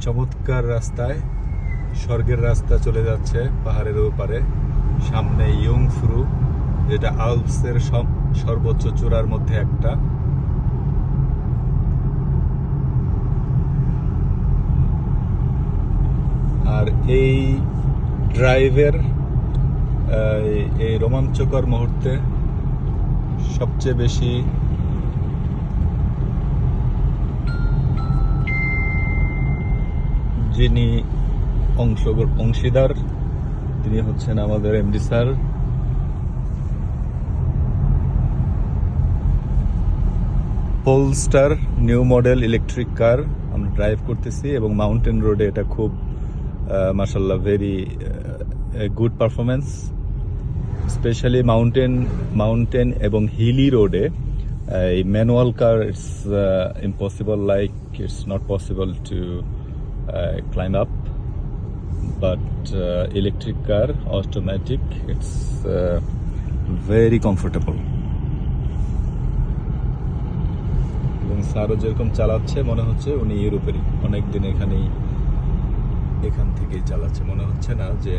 চমৎকার রাস্তায়, স্বর্গের রাস্তা চলে যাচ্ছে পাহাড়ের ওপারে। সামনে ইয়ং ফ্রু, যেটা আলপসের সর্বোচ্চ চূড়ার মধ্যে একটা। আর এই ড্রাইভের এই- এই রোমাঞ্চকর মুহূর্তে সবচেয়ে বেশি যিনি অংশ, অংশীদার, তিনি হচ্ছেন আমাদের MD sir. Polestar, new model electric car আমরা ড্রাইভ করতেছি এবং মাউন্টেন রোডে এটা খুব মার্শাল্লাহ very good performance specially mountain mountain এবং হিলি রোডে এই manual car it's impossible like it's not possible to climb up but electric car automatic it's very comfortable এবং স্যারও যেরকম চালাচ্ছে, মনে হচ্ছে উনি ইউরোপেরই। অনেকদিন এখানেই, এখান থেকেই চালাচ্ছে। মনে হচ্ছে না যে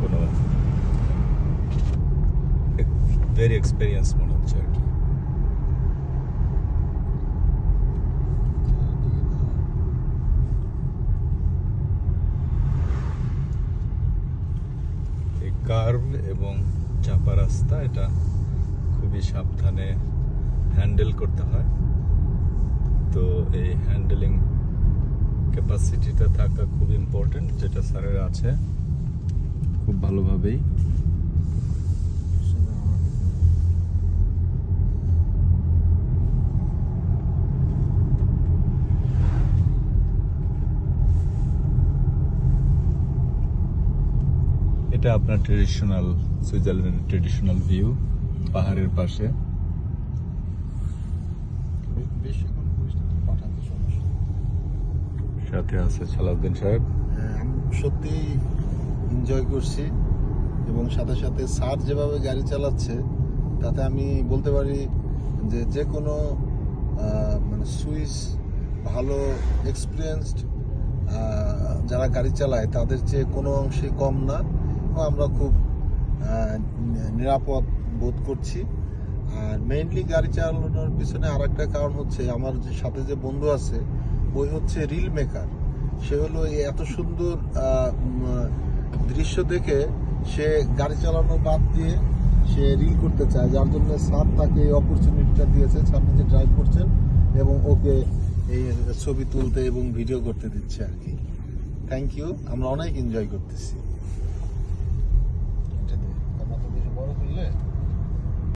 কোনো ভেরি এক্সপেরিয়েন্স মনে হচ্ছে আর কি এই কার্ভ এবং চাপা রাস্তা, এটা খুবই সাবধানে হ্যান্ডেল করতে হয়। তো এই হ্যান্ডেলিং ক্যাপাসিটিটা থাকা খুব ইম্পর্টেন্ট যেটা স্যারের আছে। খুব ভালোভাবেই এটা আপনার ট্রেডিশনাল সুইজারল্যান্ডের ট্রেডিশনাল ভিউ পাহাড়ের পাশে। সাথে আছে সালাউদ্দিন সাহেব। হ্যাঁ, আমি সত্যি এনজয় করছি এবং সাথে সাথে স্যার যেভাবে গাড়ি চালাচ্ছে তাতে আমি বলতে পারি যে যে কোনো মানে সুইস ভালো এক্সপিরিয়েন্সড যারা গাড়ি চালায় তাদের চেয়ে কোনো অংশে কম না। আমরা খুব নিরাপদ বোধ করছি। আর মেইনলি গাড়ি চালানোর পিছনে আর একটা কারণ হচ্ছে আমার যে সাথে যে বন্ধু আছে, ওই হচ্ছে রিল মেকার সে হলো এত সুন্দর দৃশ্য দেখে সে গাড়ি চালানো বাদ দিয়ে সে রিল করতে চায়, যার জন্য স্যার তাকে এই অপরচুনিটিটা দিয়েছে। স্যার নিজে ড্রাইভ করছেন এবং ওকে এই ছবি তুলতে এবং ভিডিও করতে দিচ্ছে আর কি। থ্যাংক ইউ আমরা অনেক এনজয় করতেছি।